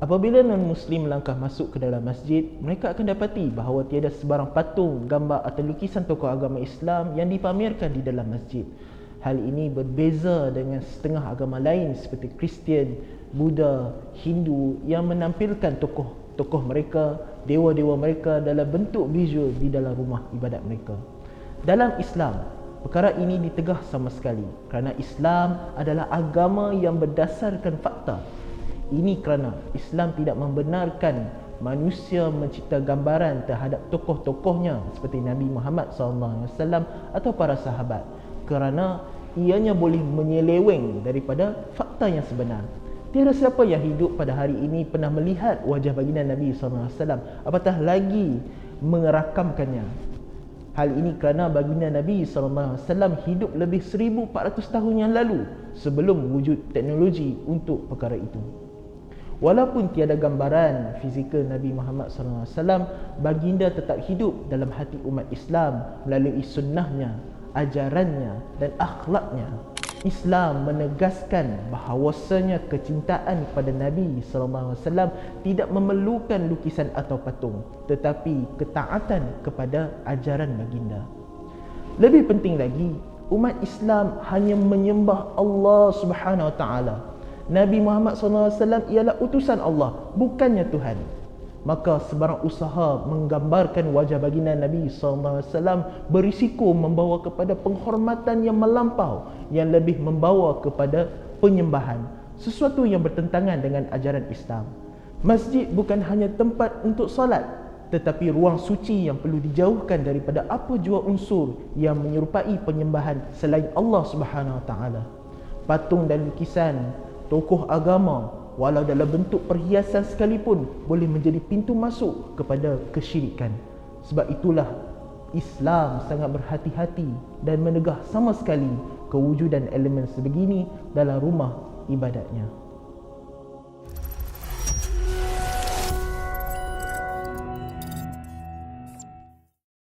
Apabila non-Muslim melangkah masuk ke dalam masjid, mereka akan dapati bahawa tiada sebarang patung, gambar atau lukisan tokoh agama Islam yang dipamerkan di dalam masjid. Hal ini berbeza dengan setengah agama lain seperti Kristian, Buddha, Hindu yang menampilkan tokoh-tokoh mereka, dewa-dewa mereka dalam bentuk visual di dalam rumah ibadat mereka. Dalam Islam, perkara ini ditegah sama sekali kerana Islam adalah agama yang berdasarkan fakta ini kerana Islam tidak membenarkan manusia mencipta gambaran terhadap tokoh-tokohnya seperti Nabi Muhammad SAW atau para sahabat kerana ianya boleh menyeleweng daripada fakta yang sebenar. Tiada siapa yang hidup pada hari ini pernah melihat wajah baginda Nabi SAW apatah lagi mengerakamkannya. Hal ini kerana baginda Nabi SAW hidup lebih 1400 tahun yang lalu sebelum wujud teknologi untuk perkara itu. Walaupun tiada gambaran fizikal Nabi Muhammad SAW, baginda tetap hidup dalam hati umat Islam melalui sunnahnya, ajarannya dan akhlaknya. Islam menegaskan bahawasanya kecintaan kepada Nabi SAW tidak memerlukan lukisan atau patung, tetapi ketaatan kepada ajaran baginda. Lebih penting lagi, umat Islam hanya menyembah Allah Subhanahu Wa Taala Nabi Muhammad SAW ialah utusan Allah, bukannya Tuhan. Maka sebarang usaha menggambarkan wajah baginda Nabi SAW berisiko membawa kepada penghormatan yang melampau yang lebih membawa kepada penyembahan. Sesuatu yang bertentangan dengan ajaran Islam. Masjid bukan hanya tempat untuk solat tetapi ruang suci yang perlu dijauhkan daripada apa jua unsur yang menyerupai penyembahan selain Allah Subhanahu Wa Taala. Patung dan lukisan tokoh agama walau dalam bentuk perhiasan sekalipun boleh menjadi pintu masuk kepada kesyirikan. Sebab itulah Islam sangat berhati-hati dan menegah sama sekali kewujudan elemen sebegini dalam rumah ibadatnya